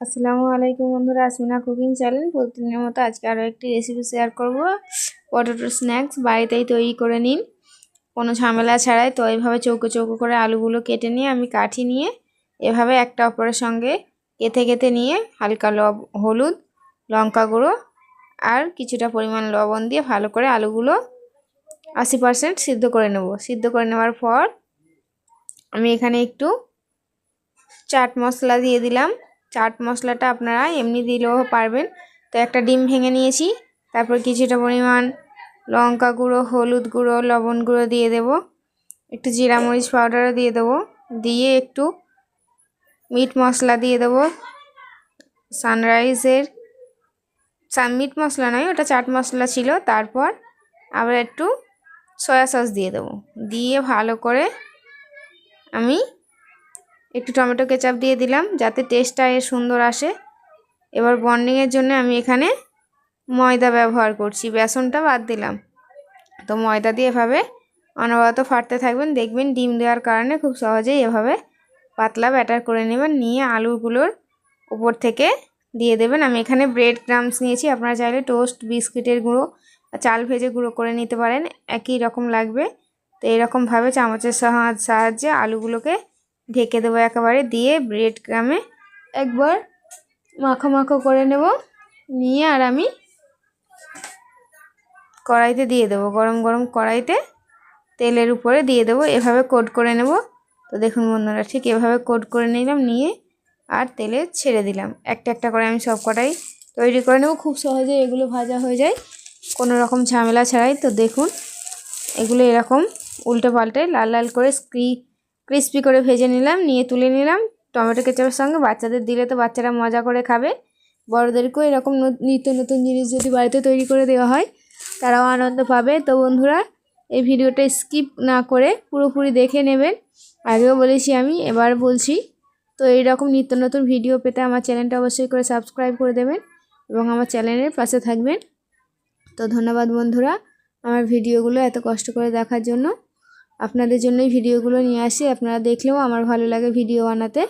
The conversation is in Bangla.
আসসালামু আলাইকুম বন্ধুরা আসমিনা কুকিং চ্যানেল। প্রতিদিনের মতো আজকে আরও একটি রেসিপি শেয়ার করব। পটেটো স্ন্যাক্স বাড়িতেই তৈরি করে নিন। কোনো ঝামেলা ছাড়াই তো এইভাবে চৌকো চৌকো করে আলুগুলো কেটে নিয়ে আমি কাঠি নিয়ে এভাবে একটা অপরের সঙ্গে কেটে কেটে নিয়ে হালকা লব, হলুদ, লঙ্কা গুঁড়ো আর কিছুটা পরিমাণ লবণ দিয়ে ভালো করে আলুগুলো আশি পারসেন্ট সিদ্ধ করে নেব। সিদ্ধ করে নেওয়ার পর আমি এখানে একটু চাট মশলা দিয়ে দিলাম। চাট মশলাটা আপনারা এমনি দিলেও পারবেন। তো একটা ডিম ভেঙে নিয়েছি, তারপর কিছুটা পরিমাণ লঙ্কা গুঁড়ো, হলুদ গুঁড়ো, লবণ গুঁড়ো দিয়ে দেব। একটু জিরা মরিচ পাউডারও দিয়ে দেবো। দিয়ে একটু মিট মশলা দিয়ে দেবো। সানরাইজের মিট মশলা নয়, ওটা চাট মশলা ছিল। তারপর আবার একটু সয়া সস দিয়ে দেবো। দিয়ে ভালো করে আমি একটু টমেটো কেচাপ দিয়ে দিলাম যাতে টেস্টটা এর সুন্দর আসে। এবার বন্ডিংয়ের জন্য আমি এখানে ময়দা ব্যবহার করছি বেসনটা বাদ দিলাম। তো ময়দা দিয়ে এভাবে অনবরত ফাটতে থাকবেন, দেখবেন ডিম দেওয়ার কারণে খুব সহজেই এভাবে পাতলা ব্যাটার করে নেবেন, নিয়ে আলুগুলোর উপর থেকে দিয়ে দেবেন। আমি এখানে ব্রেড ক্রামস নিয়েছি, আপনারা চাইলে টোস্ট বিস্কিটের গুঁড়ো চাল ভেজে গুঁড়ো করে নিতে পারেন, একই রকম লাগবে। তো এরকমভাবে চামচের সাহায্যে আলুগুলোকে ঢেকে দেবো একেবারে, দিয়ে ব্রেড ক্রামে একবার মাখো মাখো করে নেব। নিয়ে আর আমি কড়াইতে দিয়ে দেবো, গরম গরম কড়াইতে তেলের উপরে দিয়ে দেবো, এভাবে কোট করে নেব। তো দেখুন বন্ধুরা, ঠিক এভাবে কোট করে নিলাম, নিয়ে আর তেলে ছেড়ে দিলাম। একটা একটা করে আমি সব কটাই তৈরি করে নেব, খুব সহজে এগুলো ভাজা হয়ে যায়, কোনো রকম ঝামেলা ছাড়াই। তো দেখুন, এগুলো এরকম উল্টে পাল্টে লাল লাল করে স্ক্রি ক্রিস্পি করে ভেজে নিলাম, নিয়ে তুলে নিলাম। টমেটো কেচাপের সঙ্গে বাচ্চাদের দিলে তো বাচ্চারা মজা করে খাবে। বড়োদেরকেও এরকম নিত্য নতুন জিনিস যদি বাড়িতে তৈরি করে দেওয়া হয়, তারাও আনন্দ পাবে। তো বন্ধুরা, এই ভিডিওটা স্কিপ না করে পুরোপুরি দেখে নেবেন। আগেও বলেছি আমি, এবার বলছি। তো এই রকম নিত্য নতুন ভিডিও পেতে আমার চ্যানেলটা অবশ্যই করে সাবস্ক্রাইব করে দেবেন এবং আমার চ্যানেলের পাশে থাকবেন। তো ধন্যবাদ বন্ধুরা আমার ভিডিওগুলো এত কষ্ট করে দেখার জন্য। আপনাদের জন্যই ভিডিওগুলো নিয়ে আসি। আপনারা দেখলেও আমার ভালো লাগে ভিডিও বানাতে।